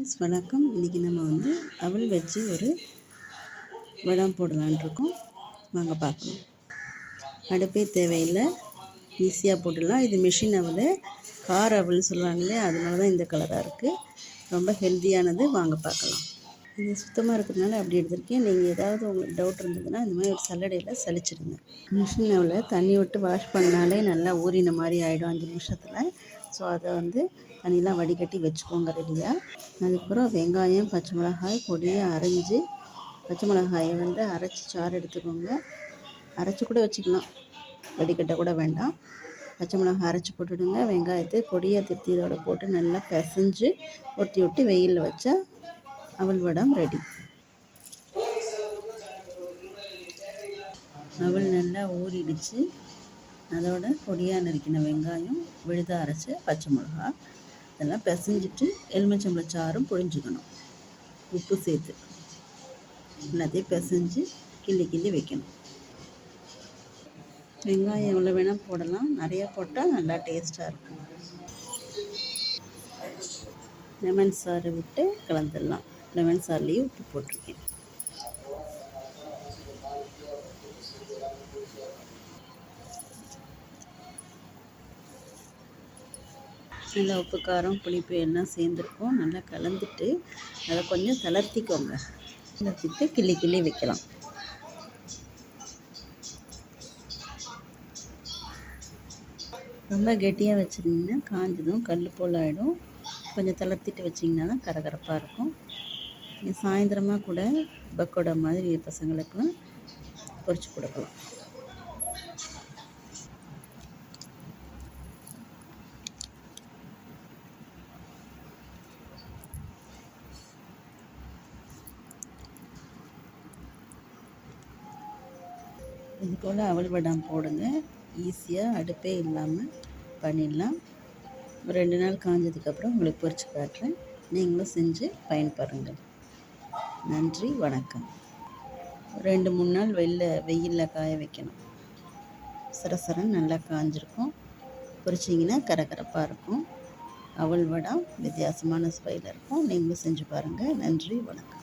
Friends வணக்கம். இன்றைக்கி நம்ம வந்து அவல் வச்சு ஒரு வடம் போடலான்ட்ருக்கோம் வாங்க பார்க்கலாம். அடுப்பே தேவையில்லை. ஈஸியாக போட்டுடலாம். இது மிஷின் அவள் கார் அவள்னு சொல்கிறாங்களே அதனால தான் இந்த கலராக இருக்குது ரொம்ப ஹெல்த்தியானது வாங்க பார்க்கலாம். இது சுத்தமாக இருக்கிறதுனால அப்படி எடுத்திருக்கேன். நீங்கள் ஏதாவது உங்களுக்கு டவுட் இருந்ததுன்னா இந்த மாதிரி ஒரு சல்லடையில் சலிச்சிடுங்க மிஷின் அவளை தண்ணி விட்டு வாஷ் பண்ணாலே நல்லா ஊறின மாதிரி ஆகிடும் அஞ்சு நிமிஷத்தில். ஸோ அதை வந்து தண்ணியெலாம் வடிகட்டி வச்சுக்கோங்க ரெடியாக அதுக்கப்புறம் வெங்காயம் பச்சை மிளகாய் பொடியை அரைஞ்சி பச்சை மிளகாயை வந்து அரைச்சி சாறு எடுத்துக்கோங்க. அரைச்சி கூட வச்சுக்கலாம். வடிகட்ட கூட வேண்டாம். பச்சை மிளகாய் அரைச்சி போட்டுடுங்க. வெங்காயத்தை பொடியை திருத்தி இதோட போட்டு நல்லா பிசைஞ்சு ஒட்டி ஒட்டி வெயிலில் வச்சா அவள் வடம் ரெடி. அவள் நல்லா ஊறிடுச்சு. அதோட பொடியாக நறுக்கின வெங்காயம் விழுத அரைச்ச பச்சை மிளகா இதெல்லாம் பிசைஞ்சிட்டு எலுமிச்சம்பழ சாறும் புழிஞ்சுக்கணும். உப்பு சேர்த்து. எல்லாத்தையும் பிசைஞ்சு கிள்ளி கிள்ளி வைக்கணும். வெங்காயம் எவ்வளோ வேணால் போடலாம். நிறையா போட்டால் நல்லா டேஸ்ட்டாக இருக்கும். லெமன் சாறு விட்டு கலந்துடலாம். லெமன் சார்லேயும் உப்பு போட்டிருக்கேன். நல்லா உப்பு காரம் புளிப்பு எல்லாம் சேர்ந்துருக்கும். நல்லா கலந்துட்டு அதை கொஞ்சம் தளர்த்திக்கோங்க. தளர்த்திட்டு கிள்ளி கிள்ளி வைக்கலாம். ரொம்ப கெட்டியாக வச்சுருந்தீங்கன்னா காஞ்சதும் கல் போல் ஆகிடும் கொஞ்சம் தளர்த்திட்டு வச்சிங்கன்னா தான் கரகரப்பாக இருக்கும். சாயந்தரமாக கூட பக்கோடா மாதிரி பசங்களுக்கெல்லாம் பொறிச்சு கொடுக்கலாம். இது போல் அவல் வடம் போடுங்க. ஈஸியாக அடுப்பே இல்லாமல் பண்ணிடலாம். ரெண்டு நாள் காஞ்சதுக்கப்புறம் உங்களுக்கு பொறிச்சு காட்டுறேன். நீங்களும் செஞ்சு பயன்பெறுங்கள். நன்றி வணக்கம். ரெண்டு மூணு நாள் வெளில வெயிலில் காய வைக்கணும். சரசரன் நல்லா காஞ்சிருக்கும். பொறிச்சிங்கன்னா கரகரப்பாக இருக்கும். அவல் வடம் வித்தியாசமான சுவையில் இருக்கும். நீங்களும் செஞ்சு பாருங்கள் நன்றி வணக்கம்.